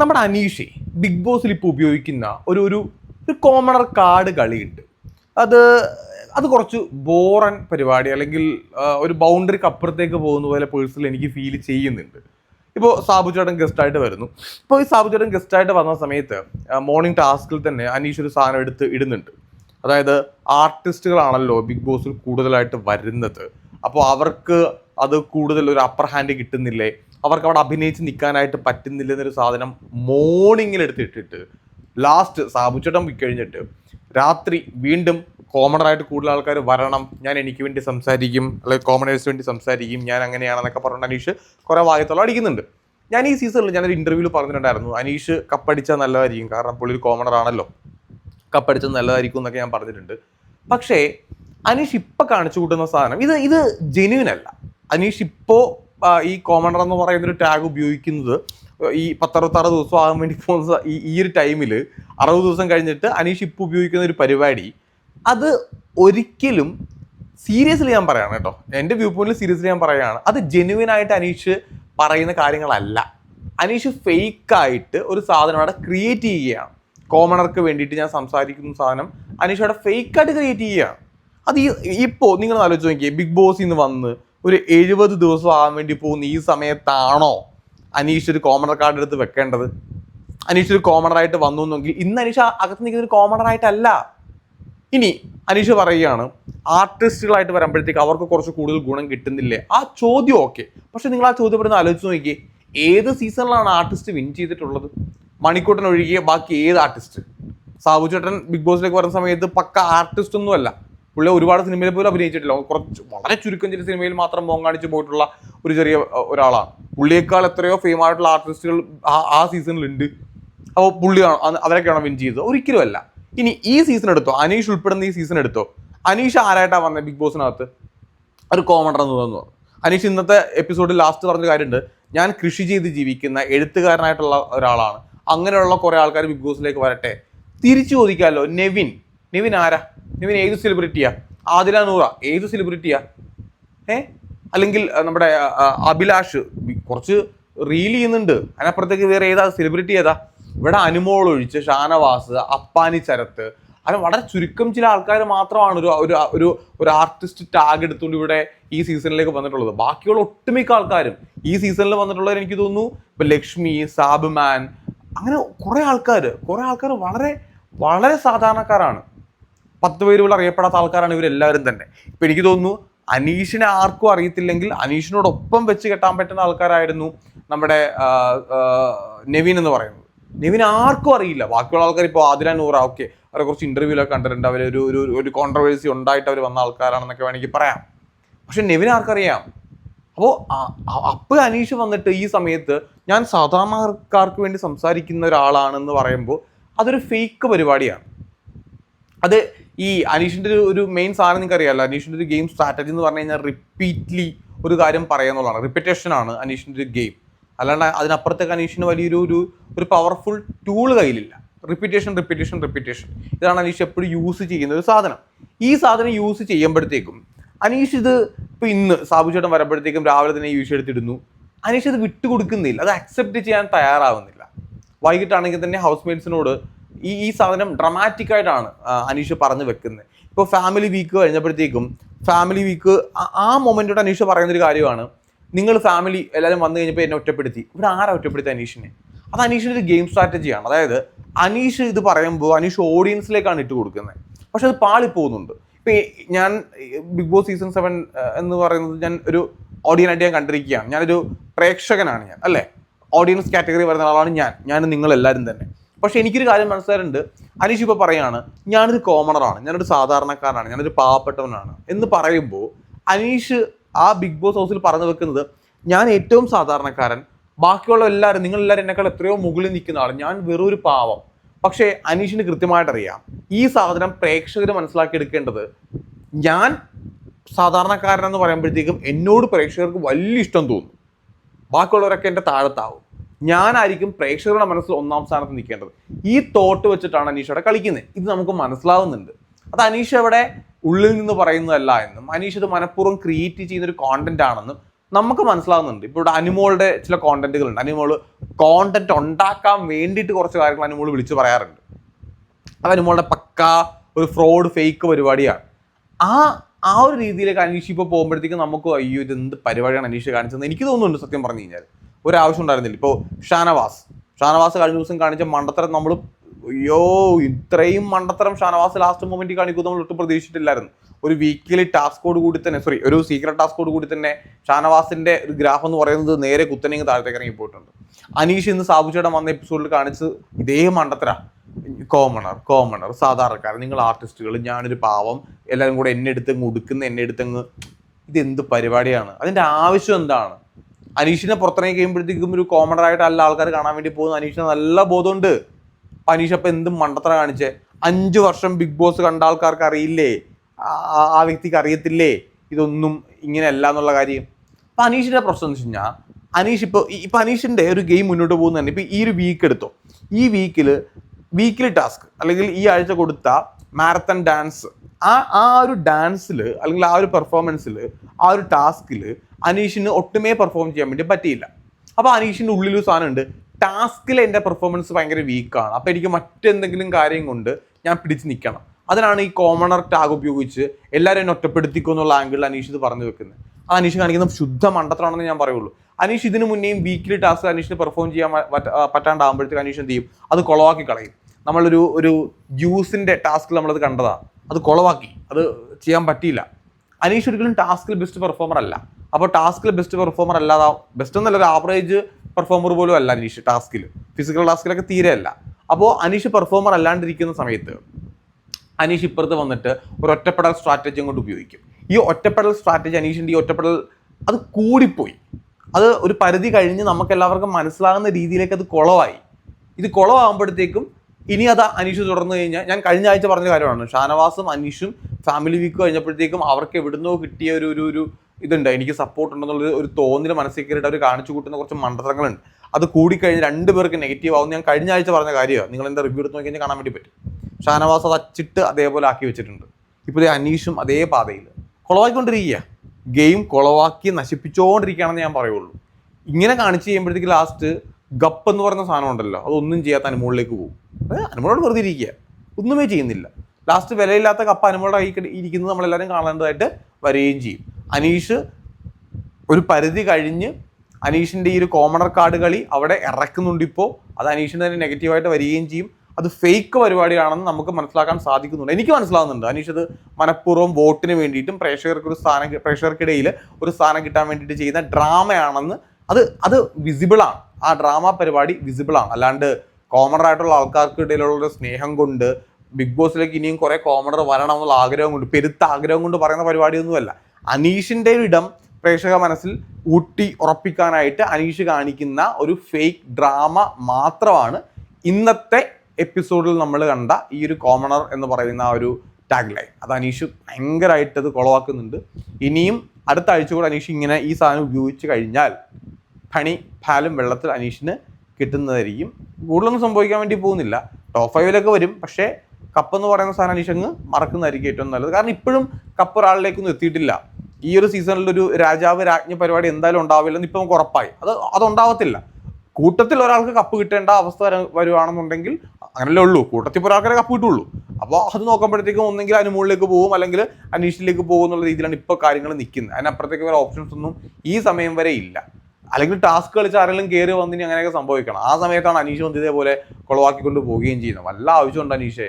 നമ്മുടെ അനീഷി ബിഗ് ബോസിൽ ഇപ്പോൾ ഉപയോഗിക്കുന്ന ഒരു ഒരു ഒരു കോമണർ കാർഡ് കളിയുണ്ട്. അത് അത് കുറച്ച് ബോറൻ പരിപാടി അല്ലെങ്കിൽ ഒരു ബൗണ്ടറിക്ക് അപ്പുറത്തേക്ക് പോകുന്ന പോലെ പേഴ്സണൽ എനിക്ക് ഫീൽ ചെയ്യുന്നുണ്ട്. ഇപ്പോൾ സാബു ചേട്ടൻ ഗസ്റ്റായിട്ട് വരുന്നു. ഇപ്പോൾ ഈ സാബു ചേട്ടൻ ഗസ്റ്റായിട്ട് വന്ന സമയത്ത് മോർണിംഗ് ടാസ്കിൽ തന്നെ അനീഷ് ഒരു സാധനം എടുത്ത് ഇടുന്നുണ്ട്. അതായത് ആർട്ടിസ്റ്റുകളാണല്ലോ ബിഗ് ബോസിൽ കൂടുതലായിട്ട് വരുന്നത്. അപ്പോൾ അവർക്ക് അത് കൂടുതൽ ഒരു അപ്പർ ഹാൻഡ് കിട്ടുന്നില്ലേ? അവർക്ക് അവിടെ അഭിനയിച്ച് നിൽക്കാനായിട്ട് പറ്റുന്നില്ല എന്നൊരു സാധനം മോർണിംഗിൽ എടുത്തിട്ടിട്ട് ലാസ്റ്റ് സാബുച്ചേട്ടൻ പോയി കഴിഞ്ഞിട്ട് രാത്രി വീണ്ടും കോമണറായിട്ട് കൂടുതൽ ആൾക്കാർ വരണം ഞാൻ എനിക്ക് വേണ്ടി സംസാരിക്കും അല്ലെങ്കിൽ കോമണേഴ്സ് വേണ്ടി സംസാരിക്കും ഞാൻ അങ്ങനെയാണെന്നൊക്കെ പറഞ്ഞിട്ട് അനീഷ് കുറേ വായത്തോളം അടിക്കുന്നുണ്ട്. ഞാൻ ഈ സീസണിൽ ഞാനൊരു ഇന്റർവ്യൂവിൽ പറഞ്ഞിട്ടുണ്ടായിരുന്നു അനീഷ് കപ്പടിച്ചാൽ നല്ലതായിരിക്കും കാരണം പുള്ളി ഒരു കോമണർ ആണല്ലോ കപ്പടിച്ചത് നല്ലതായിരിക്കും എന്നൊക്കെ ഞാൻ പറഞ്ഞിട്ടുണ്ട്. പക്ഷേ അനീഷ് ഇപ്പൊ കാണിച്ചു കൂട്ടുന്ന സാധനം ഇത് ഇത് ജെന്യൂൻ അല്ല. അനീഷ് ഇപ്പോ ആ, ഈ കോമണർ എന്ന് പറയുന്ന ഒരു ടാഗ് ഉപയോഗിക്കുന്നത് ഈ പത്തറുപത്താറ് ദിവസം ആകാൻ വേണ്ടി പോകുന്ന ഈ ഈ ഒരു ടൈമിൽ അറുപത് ദിവസം കഴിഞ്ഞിട്ട് അനീഷ് ഇപ്പം ഉപയോഗിക്കുന്ന ഒരു പരിപാടി. അത് ഒരിക്കലും സീരിയസ്ലി ഞാൻ പറയുകയാണ് കേട്ടോ. എന്റെ വ്യൂ പോയിന്റിൽ സീരിയസ്ലി ഞാൻ പറയുകയാണ് അത് ജെന്യുവൻ ആയിട്ട് അനീഷ് പറയുന്ന കാര്യങ്ങളല്ല. അനീഷ് ഫേക്കായിട്ട് ഒരു സാധനം അവിടെ ക്രിയേറ്റ് ചെയ്യുകയാണ്. കോമണർക്ക് വേണ്ടിയിട്ട് ഞാൻ സംസാരിക്കുന്ന സാധനം അനീഷ് അവിടെ ഫേക്കായിട്ട് ക്രിയേറ്റ് ചെയ്യുകയാണ്. അത് ഈ ഇപ്പോൾ നിങ്ങൾ ആലോചിച്ച് നോക്കിയേ. ബിഗ് ബോസിൽ നിന്ന് വന്ന് ഒരു എഴുപത് ദിവസം ആകാൻ വേണ്ടി പോകുന്ന ഈ സമയത്താണോ അനീഷ് ഒരു കോമണർ കാർഡ് എടുത്ത് വെക്കേണ്ടത്? അനീഷ് ഒരു കോമണറായിട്ട് വന്നു എന്നെങ്കിൽ ഇന്ന് അനീഷ് അകത്ത് നിൽക്കുന്ന ഒരു കോമണറായിട്ടല്ല ഇനി അനീഷ് പറയുകയാണ് ആർട്ടിസ്റ്റുകളായിട്ട് വരുമ്പോഴത്തേക്ക് അവർക്ക് കുറച്ച് കൂടുതൽ ഗുണം കിട്ടുന്നില്ലേ? ആ ചോദ്യം ഓക്കെ. പക്ഷെ നിങ്ങൾ ആ ചോദ്യം ഇവിടെ നിന്ന് ആലോചിച്ച് നോക്കിയേ ഏത് സീസണിലാണ് ആർട്ടിസ്റ്റ് വിൻ ചെയ്തിട്ടുള്ളത്? മണിക്കൂട്ടൻ ഒഴികെ ബാക്കി ഏത് ആർട്ടിസ്റ്റ്? സാബു ചേട്ടൻ ബിഗ് ബോസിലേക്ക് വരുന്ന സമയത്ത് പക്ക ആർട്ടിസ്റ്റ് ഒന്നുമല്ല. പുള്ളി ഒരുപാട് സിനിമയിൽ പോലും അഭിനയിച്ചിട്ടില്ല. കുറച്ച് വളരെ ചുരുക്കം ചില സിനിമയിൽ മാത്രം മോൻ പോയിട്ടുള്ള ഒരു ചെറിയ ഒരാളാണ്. പുള്ളിയേക്കാൾ എത്രയോ ഫെയിം ആയിട്ടുള്ള ആർട്ടിസ്റ്റുകൾ ആ സീസണിലുണ്ട് അപ്പോൾ പുള്ളിയാണ് അവരൊക്കെയാണ് വിൻ ചെയ്തത്. ഒരിക്കലും അല്ല. ഇനി ഈ സീസൺ എടുത്തോ അനീഷ് ഉൾപ്പെടുന്ന ഈ സീസൺ എടുത്തോ അനീഷ് ആരായിട്ടാണ് വന്നത് ബിഗ് ബോസിനകത്ത് ഒരു കോമഡർ എന്ന് തോന്നുന്നു. അനീഷ് ഇന്നത്തെ എപ്പിസോഡിൽ ലാസ്റ്റ് പറഞ്ഞ കാര്യമുണ്ട് ഞാൻ കൃഷി ചെയ്ത് ജീവിക്കുന്ന എഴുത്തുകാരനായിട്ടുള്ള ഒരാളാണ്. അങ്ങനെയുള്ള കുറേ ആൾക്കാർ ബിഗ് ബോസിലേക്ക് വരട്ടെ. തിരിച്ചു ചോദിക്കാമല്ലോ നെവിൻ. നെവിൻ ആരാ? നെവിൻ ഏത് സെലിബ്രിറ്റിയാ ആദില നൂറ. ഏത് സെലിബ്രിറ്റിയാ ഏ? അല്ലെങ്കിൽ നമ്മുടെ അഭിലാഷ്. കുറച്ച് റീൽ ചെയ്യുന്നുണ്ട്. അതിനപ്പുറത്തേക്ക് വേറെ ഏതാ? സെലിബ്രിറ്റി ഏതാ? ഇവിടെ അനുമോൾ ഒഴിച്ച് ഷാനവാസ് അപ്പാനി ചരത്ത് അങ്ങനെ വളരെ ചുരുക്കം ചില ആൾക്കാർ മാത്രമാണ് ഒരു ഒരു ഒരു ആർട്ടിസ്റ്റ് ടാഗ് എടുത്തുകൊണ്ട് ഇവിടെ ഈ സീസണിലേക്ക് വന്നിട്ടുള്ളത്. ബാക്കിയുള്ള ഒട്ടുമിക്ക ആൾക്കാരും ഈ സീസണിൽ വന്നിട്ടുള്ളവർ എനിക്ക് തോന്നുന്നു. ഇപ്പൊ ലക്ഷ്മി സാബ്മാൻ അങ്ങനെ കുറെ ആൾക്കാർ കുറെ ആൾക്കാർ വളരെ വളരെ സാധാരണക്കാരാണ്. പത്ത് പേര് അറിയപ്പെടാത്ത ആൾക്കാരാണ് ഇവരെല്ലാവരും തന്നെ. ഇപ്പൊ എനിക്ക് തോന്നുന്നു അനീഷിനെ ആർക്കും അറിയത്തില്ലെങ്കിൽ അനീഷിനോടൊപ്പം വെച്ച് കെട്ടാൻ പറ്റുന്ന ആൾക്കാരായിരുന്നു നമ്മുടെ നെവിൻ എന്ന് പറയുന്നത്. നെവിൻ ആർക്കും അറിയില്ല. ബാക്കിയുള്ള ആൾക്കാർ ഇപ്പോൾ ആദില നൂറ ഓക്കെ. അവരെ കുറച്ച് ഇന്റർവ്യൂലൊക്കെ കണ്ടിട്ടുണ്ട്. അവർ ഒരു ഒരു ഒരു കോൺട്രവേഴ്സി ഉണ്ടായിട്ട് അവർ വന്ന ആൾക്കാരാണെന്നൊക്കെ വേണമെങ്കിൽ പറയാം. പക്ഷെ നെവിൻ ആർക്കറിയാം? അപ്പോൾ അപ്പോൾ അനീഷ് വന്നിട്ട് ഈ സമയത്ത് ഞാൻ സാധാരണക്കാർക്ക് വേണ്ടി സംസാരിക്കുന്ന ഒരാളാണെന്ന് പറയുമ്പോൾ അതൊരു ഫേക്ക് പരിപാടിയാണ്. അത് ഈ അനീഷിന്റെ ഒരു ഒരു മെയിൻ സാധനം നിങ്ങൾക്ക് അറിയാമല്ലോ അനീഷിന്റെ ഒരു ഗെയിം സ്ട്രാറ്റജി എന്ന് പറഞ്ഞു കഴിഞ്ഞാൽ റിപ്പീറ്റ്ലി ഒരു കാര്യം പറയാന്നുള്ളതാണ് റിപ്പീറ്റേഷൻ ആണ് അനീഷിന്റെ ഒരു ഗെയിം അല്ലാണ്ട് അതിനപ്പുറത്തേക്ക് അനീഷിന് വലിയൊരു ഒരു ഒരു പവർഫുൾ ടൂൾ കയ്യിലില്ല. റിപ്പീറ്റേഷൻ റിപ്പീറ്റേഷൻ റിപ്പീറ്റേഷൻ ഇതാണ് അനീഷ് എപ്പോഴും യൂസ് ചെയ്യുന്ന ഒരു സാധനം. ഈ സാധനം യൂസ് ചെയ്യുമ്പോഴത്തേക്കും അനീഷ് ഇത് ഇപ്പോൾ ഇന്ന് സാബു ചേട്ടൻ വരുമ്പോഴത്തേക്കും രാവിലെ തന്നെ യൂസ് എടുത്തിടുന്നു. അനീഷ് ഇത് വിട്ടുകൊടുക്കുന്നില്ല. അത് അക്സെപ്റ്റ് ചെയ്യാൻ തയ്യാറാവുന്നില്ല. വൈകിട്ടാണെങ്കിൽ തന്നെ ഹൗസ് മേറ്റ്സിനോട് ഈ ഈ സാധനം ഡ്രമാറ്റിക് ആയിട്ടാണ് അനീഷ് പറഞ്ഞു വെക്കുന്നത് ഇപ്പോൾ ഫാമിലി വീക്ക് കഴിഞ്ഞപ്പോഴത്തേക്കും ഫാമിലി വീക്ക് ആ മൊമെന്റോട് അനീഷ് പറയുന്നൊരു കാര്യമാണ് നിങ്ങൾ ഫാമിലി എല്ലാവരും വന്നു കഴിഞ്ഞപ്പോൾ എന്നെ ഒറ്റപ്പെടുത്തി. ഇവിടെ ആരാ ഒറ്റപ്പെടുത്തി അനീഷിനെ? അത് അനീഷിന്റെ ഒരു ഗെയിം സ്ട്രാറ്റജിയാണ് അതായത് അനീഷ് ഇത് പറയുമ്പോൾ അനീഷ് ഓഡിയൻസിലേക്കാണ് ഇട്ട് കൊടുക്കുന്നത് പക്ഷെ അത് പാളി പോകുന്നുണ്ട്. ഇപ്പൊ ഞാൻ ബിഗ് ബോസ് സീസൺ സെവൻ എന്ന് പറയുന്നത് ഞാൻ ഒരു ഓഡിയനായിട്ട് ഞാൻ കണ്ടിരിക്കുകയാണ്. ഞാനൊരു പ്രേക്ഷകനാണ് ഞാൻ അല്ലേ? ഓഡിയൻസ് കാറ്റഗറി വരുന്ന ആളാണ് ഞാൻ. ഞാൻ നിങ്ങളെല്ലാവരും തന്നെ. പക്ഷെ എനിക്കൊരു കാര്യം മനസ്സിലായിട്ടുണ്ട്. അനീഷ് ഇപ്പോൾ പറയാണ് ഞാനൊരു കോമണറാണ് ഞാനൊരു സാധാരണക്കാരനാണ്. ഞാനൊരു പാവപ്പെട്ടവനാണ്. എന്ന് പറയുമ്പോൾ അനീഷ് ആ ബിഗ് ബോസ് ഹൗസിൽ പറഞ്ഞു വെക്കുന്നത് ഞാൻ ഏറ്റവും സാധാരണക്കാരൻ. ബാക്കിയുള്ള എല്ലാവരും നിങ്ങൾ എല്ലാവരും എന്നെക്കാൾ എത്രയോ മുകളിൽ നിൽക്കുന്ന ആൾ ഞാൻ വെറും ഒരു പാവം. പക്ഷേ അനീഷിന് കൃത്യമായിട്ട് അറിയാം ഈ സാധനം പ്രേക്ഷകർ മനസ്സിലാക്കിയെടുക്കേണ്ടത് ഞാൻ സാധാരണക്കാരനെന്ന് പറയുമ്പോഴത്തേക്കും എന്നോട് പ്രേക്ഷകർക്ക് വലിയ ഇഷ്ടം തോന്നും. ബാക്കിയുള്ളവരൊക്കെ എന്റെ താഴത്താവും. ഞാനായിരിക്കും പ്രേക്ഷകരുടെ മനസ്സിൽ ഒന്നാം സ്ഥാനത്ത് നിൽക്കേണ്ടത്. ഈ തോട്ട് വെച്ചിട്ടാണ് അനീഷ് അവിടെ കളിക്കുന്നത്. ഇത് നമുക്ക് മനസ്സിലാവുന്നുണ്ട്. അത് അനീഷ് അവിടെ ഉള്ളിൽ നിന്ന് പറയുന്നതല്ല എന്നും അനീഷ് ഇത് മനഃപൂർവം ക്രിയേറ്റ് ചെയ്യുന്ന ഒരു കോണ്ടന്റ് ആണെന്നും നമുക്ക് മനസ്സിലാവുന്നുണ്ട്. ഇപ്പോൾ ഇവിടെ അനുമോളുടെ ചില കോണ്ടന്റുകൾ ഉണ്ട് അനുമോൾ കോണ്ടന്റ് ഉണ്ടാക്കാൻ വേണ്ടിയിട്ട് കുറച്ച് കാര്യങ്ങൾ അനുമോൾ വിളിച്ച് പറയാറുണ്ട്. അത് അനുമോളുടെ പക്ക ഒരു ഫ്രോഡ് ഫേക്ക് പരിപാടിയാണ്. ആ ആ ഒരു രീതിയിലേക്ക് അനീഷ് ഇപ്പോൾ പോകുമ്പോഴത്തേക്കും നമുക്ക് അയ്യോ ഇത് എന്ത് പരിപാടിയാണ് അനീഷ് കാണിച്ചതെന്ന് എനിക്ക് തോന്നുന്നുണ്ട് സത്യം പറഞ്ഞു കഴിഞ്ഞാൽ ഒരു ആവശ്യം ഉണ്ടായിരുന്നില്ല. ഇപ്പോൾ ഷാനവാസ്. ഷാനവാസ് കഴിഞ്ഞ ദിവസം കാണിച്ച മണ്ടത്തരം നമ്മൾ അയ്യോ ഇത്രയും മണ്ടത്തരം ഷാനവാസ് ലാസ്റ്റ് മൊമെന്റ് കാണിക്കും നമ്മൾ ഒട്ടും പ്രതീക്ഷിച്ചിട്ടില്ലായിരുന്നു. ഒരു വീക്കിലി ടാസ്കോട് കൂടി തന്നെ സോറി ഒരു സീക്രട്ട് ടാസ്കോട് കൂടി തന്നെ ഷാനവാസിന്റെ ഒരു ഗ്രാഫ് എന്ന് പറയുന്നത് നേരെ കുത്തനെങ്കിൽ താഴത്തേക്ക് ഇറങ്ങി പോയിട്ടുണ്ട്. അനീഷ് ഇന്ന് സാബുചേട്ടൻ വന്ന എപ്പിസോഡിൽ കാണിച്ച് ഇതേ മണ്ടത്തര. കോമണർ കോമണർ സാധാരണക്കാരൻ. നിങ്ങൾ ആർട്ടിസ്റ്റുകൾ ഞാനൊരു പാവം എല്ലാവരും കൂടെ എന്നെ എടുത്തങ്ങ് ഉടുക്കുന്ന എന്നെ എടുത്തങ്ങ് ഇതെന്ത് പരിപാടിയാണ്? അതിന്റെ ആവശ്യം എന്താണ്? അനീഷിനെ പുറത്തിറങ്ങി കഴിയുമ്പോഴത്തേക്കും ഒരു കോമൺ കോമണർ എല്ലാ ആൾക്കാർ കാണാൻ വേണ്ടി പോകുന്ന അനീഷിന് നല്ല ബോധമുണ്ട്. അനീഷ് അപ്പം എന്തും മണ്ടത്തര കാണിച്ചേ? അഞ്ച് വർഷം ബിഗ് ബോസ് കണ്ട ആൾക്കാർക്ക് അറിയില്ലേ? ആ വ്യക്തിക്ക് അറിയത്തില്ലേ? ഇതൊന്നും ഇങ്ങനെയല്ല എന്നുള്ള കാര്യം. അപ്പം അനീഷിന്റെ പ്രശ്നം എന്ന് വെച്ച് കഴിഞ്ഞാൽ അനീഷ് ഇപ്പോൾ ഇപ്പം അനീഷിന്റെ ഒരു ഗെയിം മുന്നോട്ട് പോകുന്ന തന്നെ ഇപ്പോൾ ഈ ഒരു വീക്ക് എടുത്തോ. ഈ വീക്കിൽ വീക്കിലി ടാസ്ക് അല്ലെങ്കിൽ ഈ ആഴ്ച കൊടുത്ത മാരത്തൺ ഡാൻസ് ആ ആ ഒരു ഡാൻസിൽ അല്ലെങ്കിൽ ആ ഒരു പെർഫോമൻസിൽ ആ ഒരു ടാസ്കിൽ അനീഷിന് ഒട്ടുമേ പെർഫോം ചെയ്യാൻ വേണ്ടി പറ്റിയില്ല. അപ്പോൾ അനീഷിന്റെ ഉള്ളിലൊരു സാധനമുണ്ട്. ടാസ്കിൽ എന്റെ പെർഫോമൻസ് ഭയങ്കര വീക്കാണ് അപ്പോൾ എനിക്ക് മറ്റെന്തെങ്കിലും കാര്യം കൊണ്ട് ഞാൻ പിടിച്ച് നിൽക്കണം. അതിനാണ് ഈ കോമണർ ടാഗ് ഉപയോഗിച്ച് എല്ലാവരും എന്നെ ഒറ്റപ്പെടുത്തിക്കോ എന്നുള്ള ആംഗിളിൽ അനീഷ് ഇത് പറഞ്ഞു വെക്കുന്നത്. ആ അനീഷ് കാണിക്കുന്ന ശുദ്ധ മണ്ടത്തരാണെന്ന് ഞാൻ പറയുള്ളൂ. അനീഷ് ഇതിന് മുന്നേയും വീക്കിലി ടാസ്ക് അനീഷിന് പെർഫോം ചെയ്യാൻ പറ്റാണ്ടാകുമ്പോഴത്തേക്ക് അനീഷ് എന്ത് ചെയ്യും? അത് കുളവാക്കി കളയും. നമ്മളൊരു ഒരു ജ്യൂസിന്റെ ടാസ്കിൽ നമ്മളത് കണ്ടതാണ് അത് കുളവാക്കി. അത് ചെയ്യാൻ പറ്റിയില്ല. അനീഷ് ഒരിക്കലും ടാസ്കിൽ ബെസ്റ്റ് പെർഫോമർ അല്ല. അപ്പോൾ ടാസ്കിൽ ബെസ്റ്റ് പെർഫോമർ അല്ലാതെ ബെസ്റ്റ് എന്നല്ല ഒരു ആവറേജ് പെർഫോമർ പോലും അല്ല അനീഷ് ടാസ്കിൽ. ഫിസിക്കൽ ടാസ്കിലൊക്കെ തീരെ അല്ല അപ്പോൾ അനീഷ് പെർഫോമർ അല്ലാണ്ടിരിക്കുന്ന സമയത്ത് അനീഷ് ഇപ്പുറത്ത് വന്നിട്ട് ഒരു ഒറ്റപ്പെടൽ സ്ട്രാറ്റജി കൊണ്ട് ഉപയോഗിക്കും. ഈ ഒറ്റപ്പെടൽ സ്ട്രാറ്റജി അനീഷിന്റെ ഈ ഒറ്റപ്പെടൽ അത് കൂടിപ്പോയി. അത് ഒരു പരിധി കഴിഞ്ഞ് നമുക്ക് എല്ലാവർക്കും മനസ്സിലാകുന്ന രീതിയിലേക്ക് അത് കുളമായി. ഇത് കുളമാകുമ്പോഴത്തേക്കും ഇനി അത് അനീഷ് തുടർന്നു കഴിഞ്ഞാൽ ഞാൻ കഴിഞ്ഞ ആഴ്ച പറഞ്ഞ കാര്യമാണ് ഷാനവാസും അനീഷും ഫാമിലി വീക്ക് കഴിഞ്ഞപ്പോഴത്തേക്കും അവർക്ക് എവിടുന്നോ കിട്ടിയ ഒരു ഒരു ഒരു ഇതുണ്ട്. എനിക്ക് സപ്പോർട്ട് ഉണ്ടെന്നുള്ള ഒരു തോന്നൽ മനസ്സിൽ കയറിയിട്ട് അവർ കാണിച്ചു കൂട്ടുന്ന കുറച്ച് മണ്ഡലങ്ങളുണ്ട് അത് കൂടിക്കഴിഞ്ഞ് രണ്ട് പേർക്ക് നെഗറ്റീവ് ആവും. ഞാൻ കഴിഞ്ഞ ആഴ്ച പറഞ്ഞ കാര്യമാണ്. നിങ്ങൾ എന്താ റിവ്യൂ എടുത്ത് നോക്കി കഴിഞ്ഞാൽ കാണാൻ വേണ്ടി പറ്റും. ഷാനവാസ് അത് അച്ചിട്ട് അതേപോലെ ആക്കി വെച്ചിട്ടുണ്ട്. ഇപ്പോൾ ദേ അനീഷും അതേ പാതയിൽ. കുളവാക്കിക്കൊണ്ടിരിക്കുക ഗെയിം കുളവാക്കി നശിപ്പിച്ചുകൊണ്ടിരിക്കുകയാണെന്ന് ഞാൻ പറയുള്ളൂ. ഇങ്ങനെ കാണിച്ച് കഴിയുമ്പോഴത്തേക്ക് ലാസ്റ്റ് ഗപ്പ് എന്ന് പറയുന്ന സാധനം ഉണ്ടല്ലോ. അതൊന്നും ചെയ്യാത്ത അനുമോളിലേക്ക് പോകും. അനുമോളോട് വെറുതെ ഇരിക്കുക ഒന്നുമേ ചെയ്യുന്നില്ല. ലാസ്റ്റ് വിലയില്ലാത്ത കപ്പ് അനുമോളുടെ കൈ ഇരിക്കുന്നത് നമ്മളെല്ലാവരും കാണേണ്ടതായിട്ട് വരികയും ചെയ്യും. അനീഷ് ഒരു പരിധി കഴിഞ്ഞ് അനീഷിന്റെ ഈ ഒരു കോമണർ കാർഡ് കളി അവിടെ ഇറക്കുന്നുണ്ട് ഇപ്പോൾ അത് അനീഷിന് തന്നെ നെഗറ്റീവായിട്ട് വരികയും ചെയ്യും. അത് ഫേക്ക് പരിപാടിയാണെന്ന് നമുക്ക് മനസ്സിലാക്കാൻ സാധിക്കുന്നുണ്ട്. എനിക്ക് മനസ്സിലാകുന്നുണ്ട് അനീഷ് അത് മനഃപൂർവം വോട്ടിന് വേണ്ടിയിട്ടും പ്രേക്ഷകർക്ക് ഒരു സ്ഥാനം പ്രേക്ഷകർക്കിടയിൽ ഒരു സ്ഥാനം കിട്ടാൻ വേണ്ടിയിട്ട് ചെയ്യുന്ന ഡ്രാമയാണെന്ന് അത് അത് വിസിബിളാണ് ആ ഡ്രാമ പരിപാടി വിസിബിളാണ് അല്ലാണ്ട് കോമണർ ആയിട്ടുള്ള ആൾക്കാർക്കിടയിലുള്ള ഒരു സ്നേഹം കൊണ്ട് ബിഗ് ബോസിലേക്ക് ഇനിയും കുറേ കോമണർ വരണമെന്നുള്ള ആഗ്രഹം കൊണ്ട് പെരുത്ത ആഗ്രഹം കൊണ്ട് പറയുന്ന പരിപാടിയൊന്നുമല്ല. അനീഷിന്റെ ഒരു ഇടം പ്രേക്ഷക മനസ്സിൽ ഊട്ടി ഉറപ്പിക്കാനായിട്ട് അനീഷ് കാണിക്കുന്ന ഒരു ഫേക്ക് ഡ്രാമ മാത്രമാണ് ഇന്നത്തെ എപ്പിസോഡിൽ നമ്മൾ കണ്ട ഈ ഒരു കോമണർ എന്ന് പറയുന്ന ആ ഒരു ടാഗ് ലൈൻ അത് അനീഷ് ഭയങ്കരമായിട്ട് അത് കുളവാക്കുന്നുണ്ട്. ഇനിയും അടുത്ത ആഴ്ച കൂടെ അനീഷ് ഇങ്ങനെ ഈ സാധനം ഉപയോഗിച്ച് കഴിഞ്ഞാൽ പണി ഫാലും വെള്ളത്തിൽ അനീഷിന് കിട്ടുന്നതായിരിക്കും. കൂടുതലൊന്നും സംഭവിക്കാൻ വേണ്ടി പോകുന്നില്ല. ടോപ്പ് ഫൈവിലൊക്കെ വരും. പക്ഷേ കപ്പ് എന്ന് പറയുന്ന സാധനം അനീഷ് അങ്ങ് മറക്കുന്നതായിരിക്കും ഏറ്റവും നല്ലത്. കാരണം ഇപ്പോഴും കപ്പ് ഒരാളിലേക്കൊന്നും എത്തിയിട്ടില്ല. ഈ ഒരു സീസണിൽ ഒരു രാജാവ് രാജ്ഞി പരിപാടി എന്തായാലും ഉണ്ടാവില്ലെന്ന് ഇപ്പം നമുക്ക് ഉറപ്പായി. അത് അതുണ്ടാവത്തില്ല. കൂട്ടത്തിൽ ഒരാൾക്ക് കപ്പ് കിട്ടേണ്ട അവസ്ഥ വരെ വരുവാണെന്നുണ്ടെങ്കിൽ അങ്ങനല്ലേ ഉള്ളൂ. കൂട്ടത്തിൽ ഇപ്പോൾ ഒരാൾക്കാരെ കപ്പ് കിട്ടുള്ളൂ. അപ്പോൾ അത് നോക്കുമ്പോഴത്തേക്കും ഒന്നെങ്കിൽ അനുമോളിലേക്ക് പോകും അല്ലെങ്കിൽ അനീഷിലേക്ക് പോകും എന്നുള്ള രീതിയിലാണ് ഇപ്പോൾ കാര്യങ്ങൾ നിൽക്കുന്നത്. അതിനപ്പുറത്തേക്ക് വേറെ ഓപ്ഷൻസ് ഒന്നും ഈ സമയം വരെ ഇല്ല. അല്ലെങ്കിൽ ടാസ്ക് കളിച്ച് ആരെങ്കിലും കയറി വന്നിനി അങ്ങനെയൊക്കെ സംഭവിക്കണം. ആ സമയത്താണ് അനീഷ് വന്ന് ഇതേപോലെ കുളവാക്കിക്കൊണ്ട് പോവുകയും ചെയ്യുന്നത്. വല്ല ആവശ്യമുണ്ട് അനീഷേ?